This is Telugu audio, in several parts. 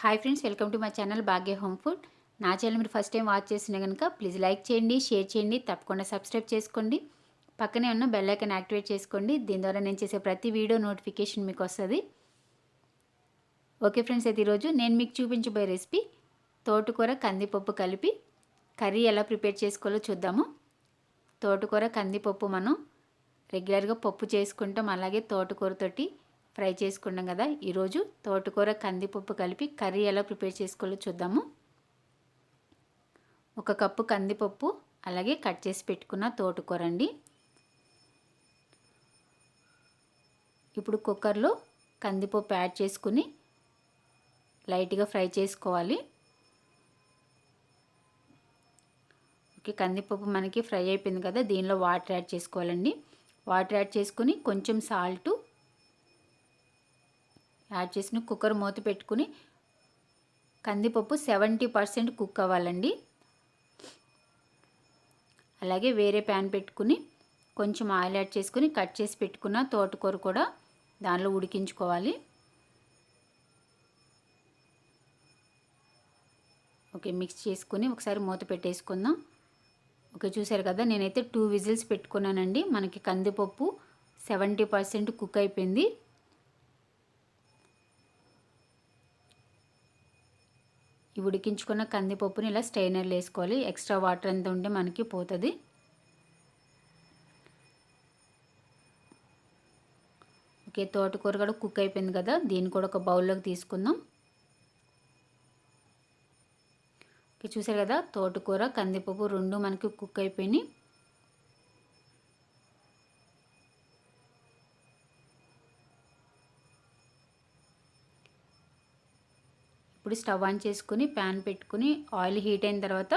Hi friends welcome to my channel Bhagya home food నా ఛానల్ మీరు ఫస్ట్ టైం వాచ్ చేసిన కనుక ప్లీజ్ లైక్ చేయండి షేర్ చేయండి తప్పకుండా సబ్స్క్రైబ్ చేసుకోండి. పక్కనే ఉన్న బెల్ ఐకన్ యాక్టివేట్ చేసుకోండి. దీని ద్వారా నేను చేసే ప్రతి వీడియో నోటిఫికేషన్ మీకు వస్తుంది. ఓకే ఫ్రెండ్స్ అయితే ఈరోజు నేను మీకు చూపించబోయే రెసిపీ తోటకూర కందిపప్పు కలిపి కర్రీ ఎలా ప్రిపేర్ చేసుకోవాలో చూద్దాము. తోటకూర కందిపప్పు మనం రెగ్యులర్గా పప్పు చేసుకుంటాం. అలాగే తోటకూరతోటి ఫ్రై చేసుకున్నాం కదా ఈరోజు తోటకూర కందిపప్పు కలిపి కర్రీ ఎలా ప్రిపేర్ చేసుకోవాలో చూద్దాము. ఒక కప్పు కందిపప్పు అలాగే కట్ చేసి పెట్టుకున్న తోటకూర అండి. ఇప్పుడు కుక్కర్లో కందిపప్పు యాడ్ చేసుకుని లైట్గా ఫ్రై చేసుకోవాలి. ఓకే కందిపప్పు మనకి ఫ్రై అయిపోయింది కదా దీనిలో వాటర్ యాడ్ చేసుకోవాలండి. వాటర్ యాడ్ చేసుకుని కొంచెం సాల్టు యాడ్ చేసిన కుక్కర్ మూత పెట్టుకుని కందిపప్పు సెవెంటీ పర్సెంట్ కుక్ అవ్వాలండి. అలాగే వేరే ప్యాన్ పెట్టుకుని కొంచెం ఆయిల్ యాడ్ చేసుకుని కట్ చేసి పెట్టుకున్న తోటకూర కూడా దానిలో ఉడికించుకోవాలి. ఓకే మిక్స్ చేసుకుని ఒకసారి మూత పెట్టేసుకుందాం. ఓకే చూసారు కదా నేనైతే టూ విజిల్స్ పెట్టుకున్నానండి. మనకి కందిపప్పు సెవెంటీ పర్సెంట్ కుక్ అయిపోయింది. ఈ ఉడికించుకున్న కందిపప్పుని ఇలా స్టెయినర్లు వేసుకోవాలి. ఎక్స్ట్రా వాటర్ ఎంత ఉంటే మనకి పోతుంది. ఓకే తోటకూర కూడా కుక్ అయిపోయింది కదా. దీన్ని కూడా ఒక బౌల్లోకి తీసుకుందాం. ఓకే చూసారు కదా తోటకూర కందిపప్పు రెండు మనకి కుక్ అయిపోయినాయి. ఇప్పుడు స్టవ్ ఆన్ చేసుకుని ప్యాన్ పెట్టుకుని ఆయిల్ హీట్ అయిన తర్వాత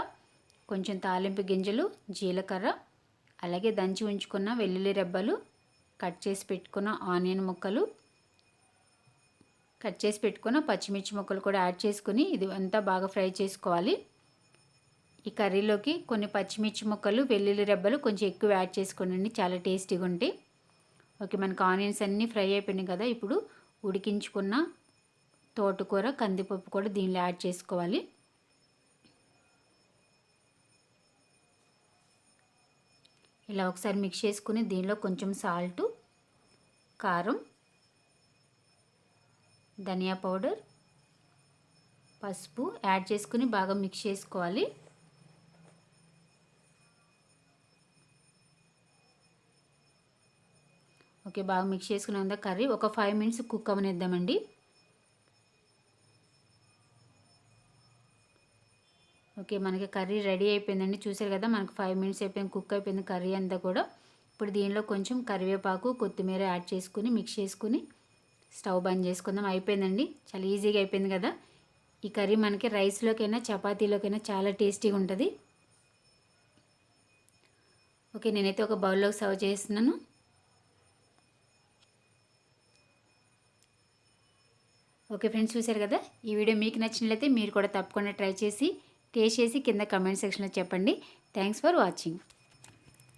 కొంచెం తాలింపు గింజలు జీలకర్ర అలాగే దంచి ఉంచుకున్న వెల్లుల్లి రెబ్బలు కట్ చేసి పెట్టుకున్న ఆనియన్ ముక్కలు కట్ చేసి పెట్టుకున్న పచ్చిమిర్చి ముక్కలు కూడా యాడ్ చేసుకుని ఇది అంతా బాగా ఫ్రై చేసుకోవాలి. ఈ కర్రీలోకి కొన్ని పచ్చిమిర్చి ముక్కలు వెల్లుల్లి రెబ్బలు కొంచెం ఎక్కువ యాడ్ చేసుకోండి చాలా టేస్టీగా ఉంటాయి. ఓకే మనకు ఆనియన్స్ అన్నీ ఫ్రై అయిపోయినాయి కదా ఇప్పుడు ఉడికించుకున్న తోటకూర కందిపప్పు కూడా దీనిలో యాడ్ చేసుకోవాలి. ఇలా ఒకసారి మిక్స్ చేసుకుని దీనిలో కొంచెం సాల్టు కారం ధనియా పౌడర్ పసుపు యాడ్ చేసుకుని బాగా మిక్స్ చేసుకోవాలి. ఓకే బాగా మిక్స్ చేసుకునే కర్రీ ఒక ఫైవ్ మినిట్స్ కుక్ అవనిద్దామండి. ఓకే మనకి కర్రీ రెడీ అయిపోయిందండి. చూసారు కదా మనకు ఫైవ్ మినిట్స్ అయిపోయింది కుక్ అయిపోయింది కర్రీ అంతా కూడా. ఇప్పుడు దీనిలో కొంచెం కరివేపాకు కొత్తిమీర యాడ్ చేసుకుని మిక్స్ చేసుకుని స్టవ్ బంద్ చేసుకుందాం. అయిపోయిందండి. చాలా ఈజీగా అయిపోయింది కదా. ఈ కర్రీ మనకి రైస్లోకైనా చపాతీలోకైనా చాలా టేస్టీగా ఉంటుంది. ఓకే నేనైతే ఒక బౌల్లోకి సర్వ్ చేస్తున్నాను. ఓకే ఫ్రెండ్స్ చూసారు కదా? ఈ వీడియో మీకు నచ్చినట్లయితే మీరు కూడా తప్పకుండా ట్రై చేసి టేస్ట్ చేసి కింద కమెంట్ సెక్షన్లో చెప్పండి. Thanks for watching.